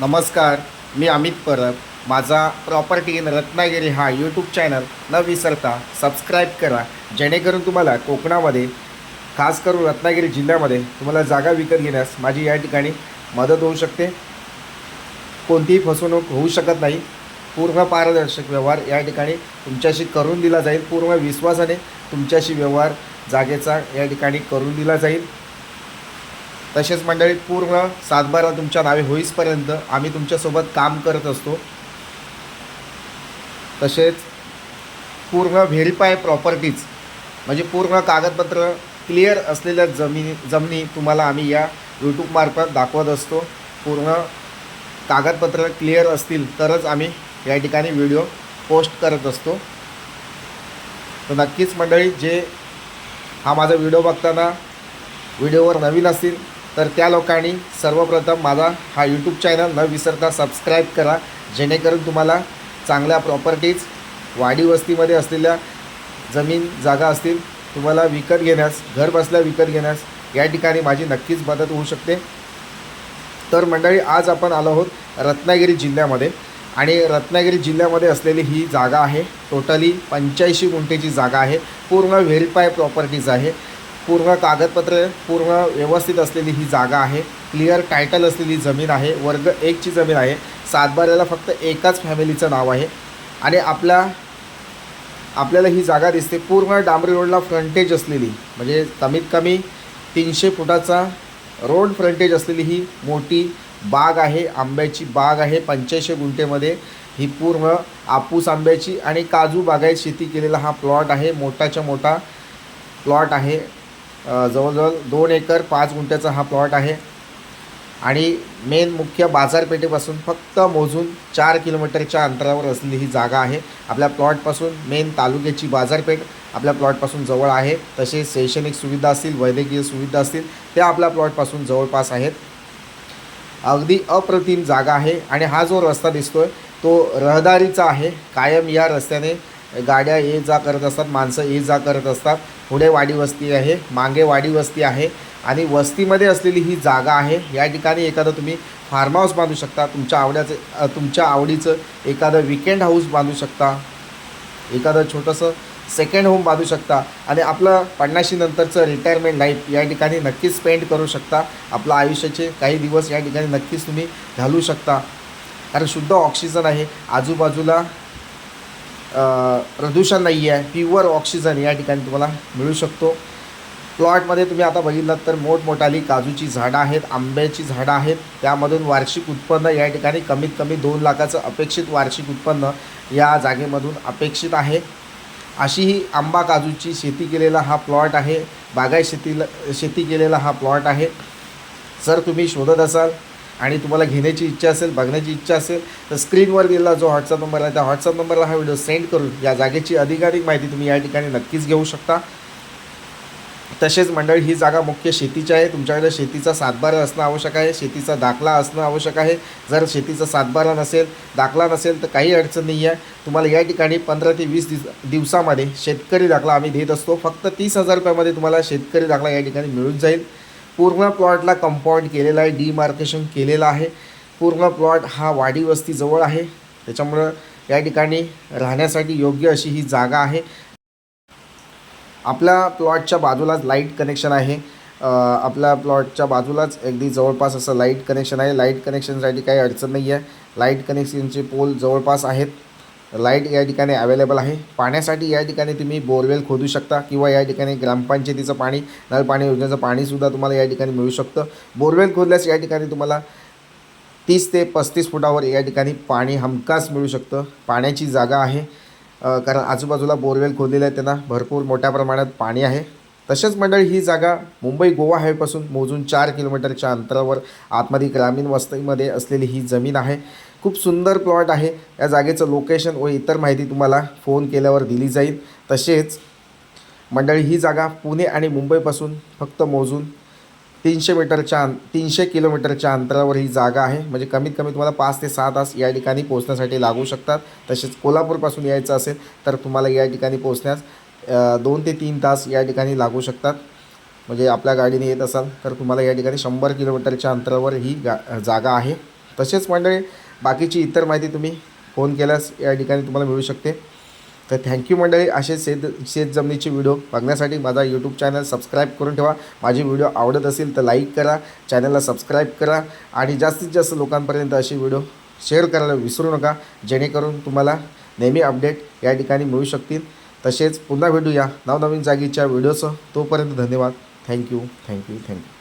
नमस्कार मी अमित परब. माझा property in Ratnagiri हा यूट्यूब चॅनल न विसरता सबस्क्राईब करा. जेणेकरून तुम्हाला कोकणामध्ये खास करून रत्नागिरी जिल्ह्यामध्ये तुम्हाला जागा विकत घेण्यास माझी या ठिकाणी मदत होऊ शकते. कोणतीही फसवणूक होऊ शकत नाही. पूर्ण पारदर्शक व्यवहार या ठिकाणी तुमच्याशी करून दिला जाईल. पूर्ण विश्वासाने तुमच्याशी व्यवहार जागेचा या ठिकाणी करून दिला जाईल. तसेच मंडळी पूर्ण सातबारा तुमच्या नावे होईसपर्यंत आम्ही तुमच्यासोबत काम करत असतो. तसेच पूर्ण व्हेरीफाय प्रॉपर्टीज म्हणजे पूर्ण कागदपत्र क्लिअर असलेल्या जमिनी जमिनी तुम्हाला आम्ही या यूट्यूबमार्फत दाखवत असतो. पूर्ण कागदपत्र क्लिअर असतील तरच आम्ही या ठिकाणी व्हिडिओ पोस्ट करत असतो. तर नक्कीच मंडळी जे हा माझा व्हिडिओ बघताना व्हिडिओवर नवीन असतील तर त्या लोकांनी सर्वप्रथम माझा हा यूट्यूब चॅनल न विसरता सबस्क्राईब करा जेणेकरून तुम्हाला चांगल्या प्रॉपर्टीज वाडी वस्तीमध्ये असलेल्या जमीन जागा असतील तुम्हाला विकत घेण्यास घर बसल्या विकत घेण्यास या ठिकाणी माझी नक्कीच मदत होऊ शकते. तर मंडळी आज आपण आलो आहोत रत्नागिरी जिल्ह्यामध्ये आणि रत्नागिरी जिल्ह्यामध्ये असलेली ही जागा आहे. टोटली पंच्याऐंशी गुंठेची जागा आहे. पूर्ण व्हेरीफाय प्रॉपर्टीज आहे. पूर्ण कागदपत्र पूर्ण व्यवस्थित असलेली ही जागा आहे. क्लिअर टायटल असलेली जमीन आहे. वर्ग एकची जमीन आहे. सातबाऱ्याला फक्त एकाच फॅमिलीचं नाव आहे. आणि आपल्या आपल्याला ही जागा दिसते. पूर्ण डांबरी रोडला फ्रंटेज असलेली. म्हणजे कमीत कमी तीनशे फुटाचा रोड फ्रंटेज असलेली ही मोठी बाग आहे. आंब्याची बाग आहे. पंच्याऐंशी गुंठेमध्ये ही पूर्ण आपूस आंब्याची आणि काजू बागायत शेती केलेला हा प्लॉट आहे. मोठाच्या मोठा प्लॉट आहे. जवळजवळ दोन एकर पाच गुंठ्याचा हा प्लॉट आहे. आणि मेन मुख्य बाजारपेठेपासून फक्त मोजून चार किलोमीटरच्या अंतरावर असलेली ही जागा आहे. आपल्या प्लॉटपासून मेन तालुक्याची बाजारपेठ आपल्या प्लॉटपासून जवळ आहे. तसेच शैक्षणिक सुविधा असतील वैद्यकीय सुविधा असतील त्या आपल्या प्लॉटपासून जवळपास आहेत. अगदी अप्रतिम जागा आहे. आणि हा जो रस्ता दिसतोय तो रहदारीचा आहे. कायम या रस्त्याने गाड्या ये जा करत असतात माणसं ये जा करत असतात. पुढे वाडी वस्ती आहे मागे वाडी वस्ती आहे आणि वस्तीमध्ये असलेली ही जागा आहे. या ठिकाणी एखादं तुम्ही फार्म हाऊस बांधू शकता. तुमच्या आवड्याचं तुमच्या आवडीचं एखादं विकेंड हाऊस बांधू शकता. एखादं छोटंसं सेकंड होम बांधू शकता. आणि आपलं पन्नाशी नंतरचं रिटायरमेंट लाईफ या ठिकाणी नक्कीच स्पेंड करू शकता. आपलं आयुष्याचे काही दिवस या ठिकाणी नक्कीच तुम्ही घालू शकता. कारण शुद्ध ऑक्सिजन आहे. आजूबाजूला प्रदूषण नाही आहे प्युअर ऑक्सिजन या ठिकाणी तुम्हाला मिळू शकतो. प्लॉटमध्ये तुम्ही आता बघितलात तर मोठमोठाली काजूची झाडं आहेत आंब्याची झाडं आहेत. त्यामधून वार्षिक उत्पन्न या ठिकाणी कमीत कमी दोन लाखाचं अपेक्षित वार्षिक उत्पन्न या जागेमधून अपेक्षित आहे. अशी ही आंबा काजूची शेती केलेला हा प्लॉट आहे. बागाय शेतीला शेती केलेला हा प्लॉट आहे. जर तुम्ही शोधत असाल आणि तुम्हाला घेण्याची इच्छा असेल बघण्याची इच्छा असेल तर स्क्रीनवर दिलेला जो व्हॉट्सअप नंबर आहे त्या व्हॉट्सअप नंबरला हा व्हिडिओ सेंड करून या जागेची अधिकाधिक माहिती तुम्ही या ठिकाणी नक्कीच घेऊ शकता. तसेच मंडळी ही जागा मुख्य शेतीची आहे. तुमच्याकडे शेतीचा सातबारा असणं आवश्यक आहे. शेतीचा दाखला असणं आवश्यक आहे. जर शेतीचा सातबारा नसेल दाखला नसेल तर काही अडचण नाही आहे. तुम्हाला या ठिकाणी पंधरा ते वीस दिवस दिवसामध्ये शेतकरी दाखला आम्ही देत असतो. फक्त तीस हजार रुपयामध्ये तुम्हाला शेतकरी दाखला या ठिकाणी मिळून जाईल. पूर्ण प्लॉटला कंपाऊंड केलेला आहे डिमार्केशन केलेलं आहे. पूर्ण प्लॉट हा वाडी वस्तीजवळ आहे. त्याच्यामुळं या ठिकाणी राहण्यासाठी योग्य अशी ही जागा आहे. आपल्या प्लॉटच्या बाजूलाच लाइट कनेक्शन आहे. आपल्या प्लॉटच्या बाजूलाच अगदी जवळपास असं लाइट कनेक्शन आहे. लाइट कनेक्शनसाठी काही अडचण नाही आहे लाइट कनेक्शनचे पोल जवळपास आहेत. लाइट या ठिकाणी अवेलेबल आहे. पाण्यासाठी या ठिकाणी तुम्ही बोरवेल खोदू शकता किंवा या ठिकाणी ग्रामपंचायतीचं पाणी नळ पाणी योजनेचं पाणीसुद्धा तुम्हाला या ठिकाणी मिळू शकतं. बोरवेल खोदल्यास या ठिकाणी तुम्हाला तीस ते पस्तीस फुटावर या ठिकाणी पाणी हमखास मिळू शकतं. पाण्याची जागा आहे. कारण आजूबाजूला बोरवेल खोदलेलं आहे त्यांना. भरपूर मोठ्या प्रमाणात पाणी आहे. तसेच मंडळ ही जागा मुंबई गोवा हायवेपासून मोजून चार किलोमीटरच्या अंतरावर आतमध्ये ग्रामीण वस्तीमध्ये असलेली ही जमीन आहे. खूप सुंदर प्लॉट आहे. या जागेचं लोकेशन व इतर माहिती तुम्हाला फोन केल्यावर दिली जाईल. तसेच मंडळी ही जागा पुणे आणि मुंबईपासून फक्त मोजून तीनशे मीटरच्या अं तीनशे किलोमीटरच्या अंतरावर ही जागा आहे. म्हणजे कमीत कमी तुम्हाला पाच ते सहा तास या ठिकाणी पोहोचण्यासाठी लागू शकतात. तसेच कोल्हापूरपासून यायचं असेल तर तुम्हाला या ठिकाणी पोहोचण्यास दोन ते तीन तास या ठिकाणी लागू शकतात. म्हणजे आपल्या गाडीने येत असाल तर तुम्हाला या ठिकाणी शंभर किलोमीटरच्या अंतरावर ही गा जागा आहे. तसेच मंडळी बाकीची इतर माहिती तुम्ही फोन केल्यास या ठिकाणी तुम्हाला मिळू शकते. तर थँक्यू मंडळी असे शेत शेत जमिनीचे व्हिडिओ बघण्यासाठी माझा यूट्यूब चॅनल सबस्क्राईब करून ठेवा. माझी व्हिडिओ आवडत असेल तर लाईक करा चॅनलला सबस्क्राईब करा आणि जास्तीत जास्त लोकांपर्यंत असे व्हिडिओ शेअर करायला विसरू नका. जेणेकरून तुम्हाला नेहमी अपडेट या ठिकाणी मिळू शकतील. तसेच पुन्हा भेटूया नवनवीन जागीच्या व्हिडिओसह तोपर्यंत धन्यवाद. Thank you thank you thank you